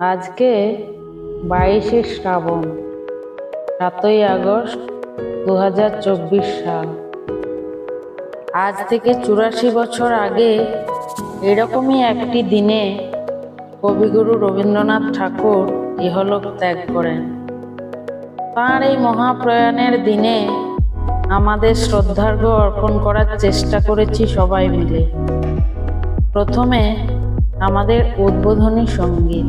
আজকে বাইশে শ্রাবণ, সাতই আগস্ট দু হাজার চব্বিশ সাল। আজ থেকে চুরাশি বছর আগে এরকমই একটি দিনে কবিগুরু রবীন্দ্রনাথ ঠাকুর ইহলোক ত্যাগ করেন। তাঁর এই মহাপ্রয়াণের দিনে আমাদের শ্রদ্ধার্ঘ্য অর্পণ করার চেষ্টা করেছি সবাই মিলে। প্রথমে আমাদের উদ্বোধনী সংগীত।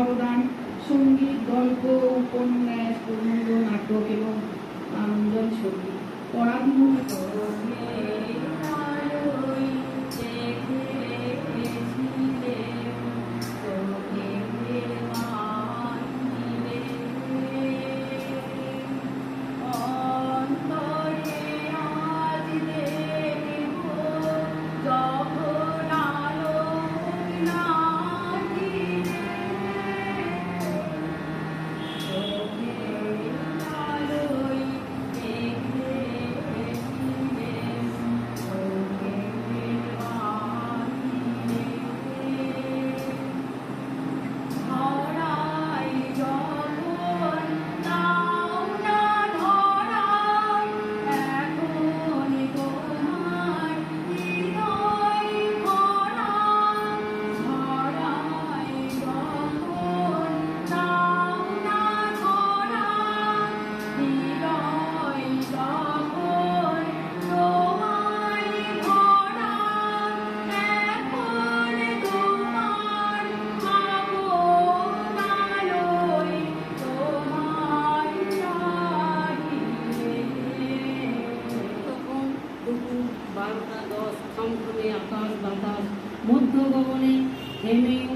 অবদান সংগীত গল্প উপন্যাস প্রবন্ধ নাটক এবং আনন্দন ছবি। পরাধীন mainly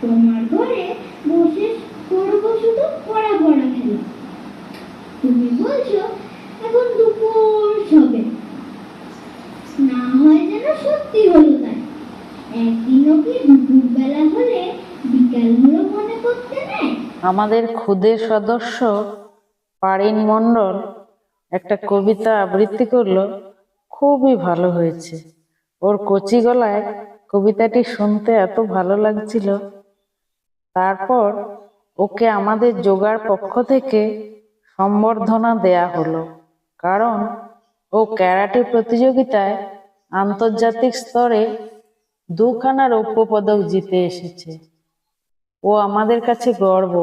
তোমার ঘরে বসে করব শুধু পড়া পড়া খেলা। তুমি বলছো, এখন দুপুর সবে। না হয় যেন সত্যি হলো তাই। একদিনও কি হলে বিকাল হলো মনে করতে নেয়? আমাদের খুদে সদস্য পারিন মণ্ডল একটা কবিতা আবৃত্তি করল। খুবই ভালো হয়েছে। ওর কচি গলায় কবিতাটি শুনতে এত ভালো লাগছিল। তারপর ওকে আমাদের যোগার পক্ষ থেকে সম্বর্ধনা দেয়া হলো। কারণ ও ক্যারাটে প্রতিযোগিতায় আন্তর্জাতিক স্তরে দুখানা রৌপ্য পদক জিতে এসেছে। ও আমাদের কাছে গর্ব।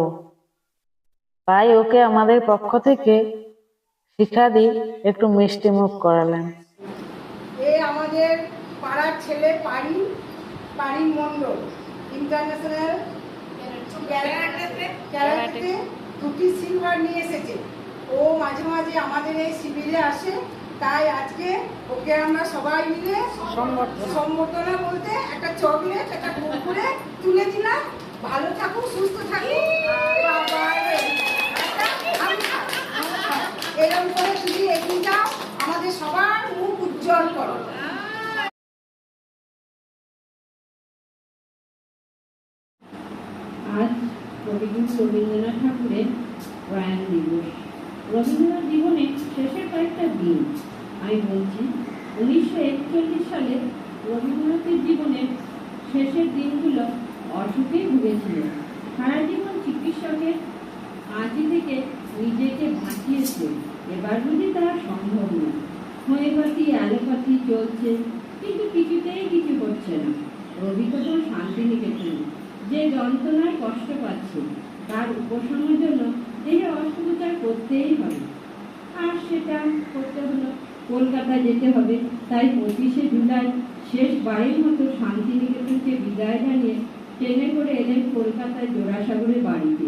তাই ওকে আমাদের পক্ষ থেকে শিখাদি একটু মিষ্টি মুখ করালেন। এ আমাদের পাড়ার ছেলে পারি পারি মণ্ডল। ইন্টারন্যাশনাল ক্যারাটেতে? দুটি সিলভার নিয়ে এসেছে। ও মাঝে মাঝে আমাদের এই শিবিরে আসে তাই আজকে ওকে আমরা সবাই মিলে সম্বর্ধনা। বলতে একটা চকলেট একটা কুকুরে তুলে দিলাম। ভালো থাকুক সুস্থ থাকুক। এরকম করে তুমি এগিয়ে যাও আমাদের সবার মুখ উজ্জ্বল করো আজ কবিগুরু রবীন্দ্রনাথ ঠাকুরের প্রয়াণ দিবস রবীন্দ্রনাথ জীবনের শেষের কয়েকটা দিন। আমি বলছি, উনিশশো একচল্লিশ সালে রবীন্দ্রনাথের জীবনের শেষের দিনগুলো অসুখে ভুগেছিল। সারা জীবন চিকিৎসকের আঁচি থেকে নিজেকে বাঁচিয়েছে। এবার বুঝি তারা সম্ভব না হোমিওপ্যাথি অ্যালোপ্যাথি চলছে, কিন্তু কিছুতেই কিছু হচ্ছে না। তখন শান্তি নিকেতন যে যন্ত্রণায় কষ্ট পাচ্ছে, তার উপশমের জন্য দেহে অস্ত্রোপচার করতেই হবে। আর সেটা করতে হলো কলকাতা যেতে হবে। তাই পঁচিশে জুলাই শেষবারের মতো শান্তিনিকেতনকে বিদায় জানিয়ে ট্রেনে করে এলেন কলকাতায় জোড়াসাগরের বাড়িতে।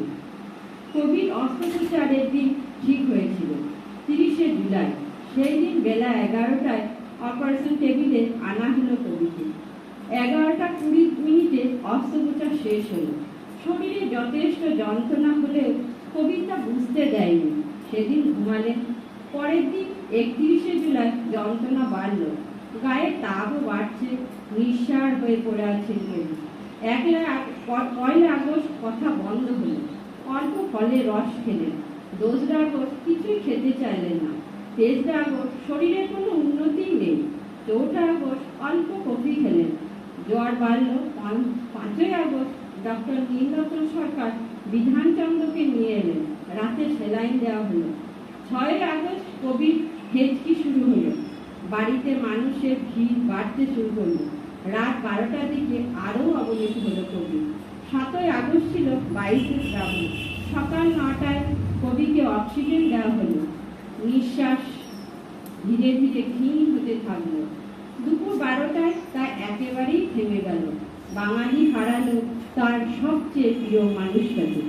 কবির অস্ত্রোপচারের দিন ঠিক হয়েছিল, তিরিশে জুলাই। সেই দিন বেলা এগারোটায় অপারেশন টেবিলে আনা হলো কবিকে এগারোটা কুড়ি মিনিটে অস্ত্রোপচার শেষ হলো। শরীরে যথেষ্ট যন্ত্রণা হলেও কবিতা বুঝতে দেয়নি। সেদিন ঘুমালেন পরের দিন একত্রিশে জুলাই যন্ত্রণা বাড়ল। গায়ে তাপও বাড়ছে, নিঃসার হয়ে পড়ে কবি একলা পয়লা আগস্ট কথা বন্ধ হলো। অল্প ফলে রস খেলেন। দোসরা আগস্ট কিছুই খেতে চাইলেন না। তেসরা আগস্ট শরীরের কোনো উন্নতিই নেই। চৌঠা আগস্ট অল্প কফি খেলেন। জ্বর বাড়ল। পাঁচই আগস্ট ডক্টর নীলরতন সরকার বিধানচন্দ্রকে নিয়ে এলেন। রাতে সেলাইন দেওয়া হলো। ছয় আগস্ট কবির হেঁচকি শুরু হলো। বাড়িতে মানুষের ভিড় বাড়তে শুরু করল। রাত বারোটার দিকে আরও অবনতি হলো কবি সাতই আগস্ট ছিল বাইশে শ্রাবণ। সকাল নটায় কবিকে অক্সিজেন দেওয়া হলো। নিঃশ্বাস ধীরে ধীরে ক্ষীণ হতে থাকল। দুপুর বারোটায় তা একেবারেই থেমে গেল। বাঙালি হারালো। তার সবচেয়ে প্রিয় মানুষটাকে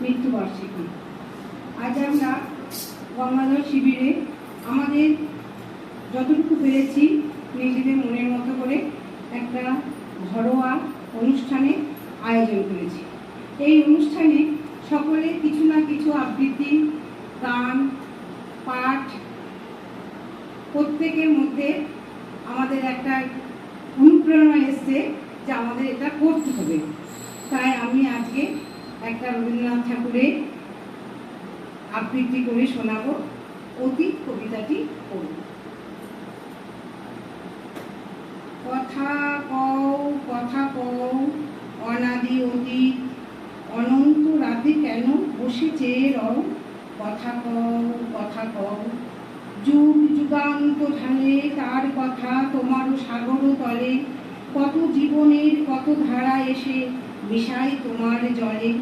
মৃত্যুবার্ষিকী। আজ আমরা গঙ্গাধর শিবিরে আমাদের যতটুকু পেরেছি নিজেদের মনের মতো করে একটা ঘরোয়া অনুষ্ঠানে আয়োজন করেছি। এই অনুষ্ঠানে সকলে কিছু না কিছু আবৃত্তি, গান, পাঠ প্রত্যেকের মধ্যে আমাদের একটা অনুপ্রেরণা এসছে যে আমাদের এটা করতে হবে। তাই আমি আজকে একটা রবীন্দ্রনাথ ঠাকুরের আবৃত্তি করে শোনাবো। অতীত কবিতাটি পড়ব কথা কও কথা কও, অনাদি অতীত, অনন্ত রাতে কেন বসে চেয়ে রও কথা কও কথা কও, যুগ যুগান্ত ঢালে তার কথা তোমারও সাগর তলে, কত জীবনের কত ধারা এসে মিশাই তোমার জলে।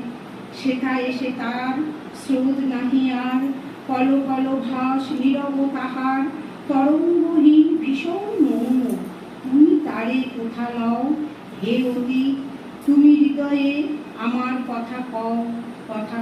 সেথা এসে তার স্রোত নাহি আর। কল কল ভাস নীরব তাহার। তরঙ্গহীন ভীষণ মৌন। তুমি তারে কোথা লও। হে অতি তুমি হৃদয়ে আমার কথা কও। কথা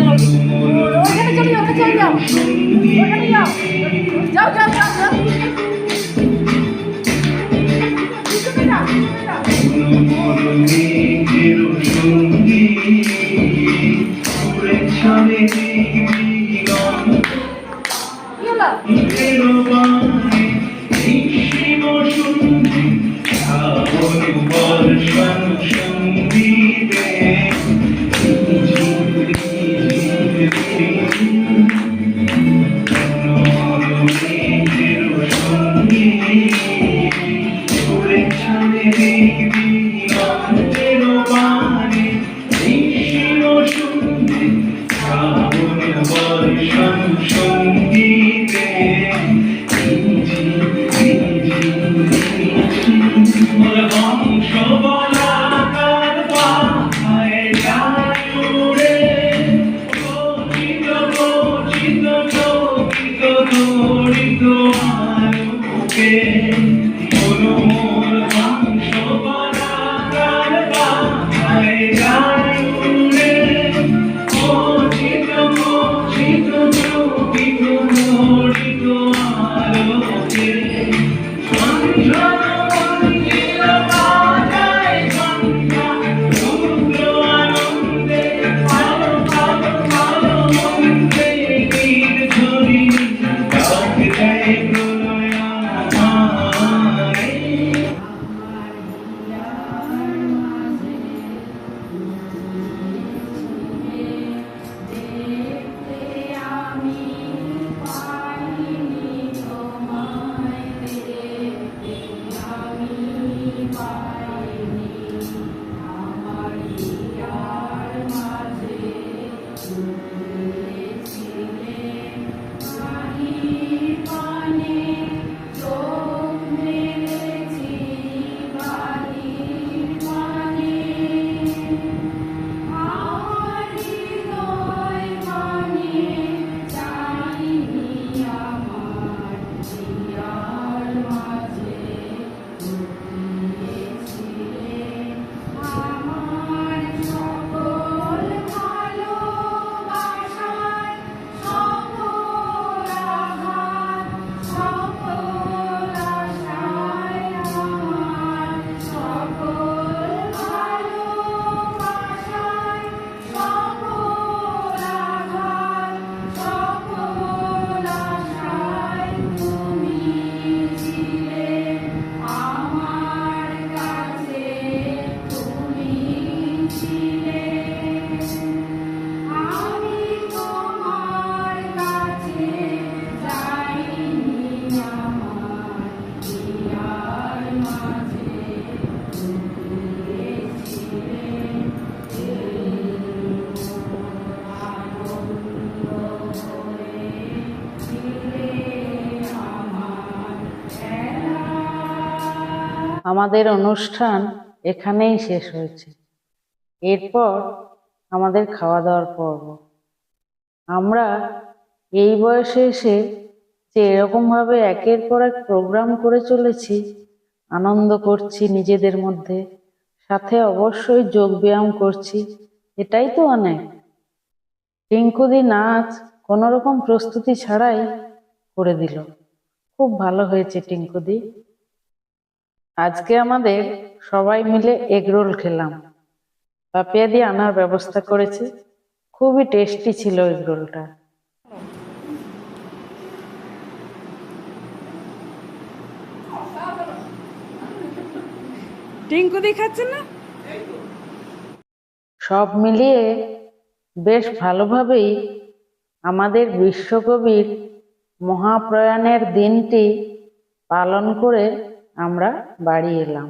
চলো ওখানে চলে যাও ওখানে চলে যাও ওখানে যাও যাও যাও যাও সঙ্গীতে Amen. আমাদের অনুষ্ঠান এখানেই শেষ হয়েছে। এরপর আমাদের খাওয়া দাওয়ার পর্ব। আমরা এই বয়সে এসে যে এরকমভাবে একের পর এক প্রোগ্রাম করে চলেছি, আনন্দ করছি নিজেদের মধ্যে, সাথে অবশ্যই যোগ ব্যায়াম করছি, এটাই তো অনেক। টিঙ্কুদি নাচ কোনো রকম প্রস্তুতি ছাড়াই করে দিল। খুব ভালো হয়েছে টিঙ্কুদি। আজকে আমাদের সবাই মিলে এগরোল খেলাম। পাপিয়া দিয়ে আনার ব্যবস্থা করেছে। খুবই টেস্টি ছিল এগরোলটা টিঙ্কু দেখাচ্ছে না? সব মিলিয়ে বেশ ভালোভাবেই আমাদের বিশ্বকবির মহাপ্রয়াণের দিনটি পালন করে আমরা বাড়ি এলাম।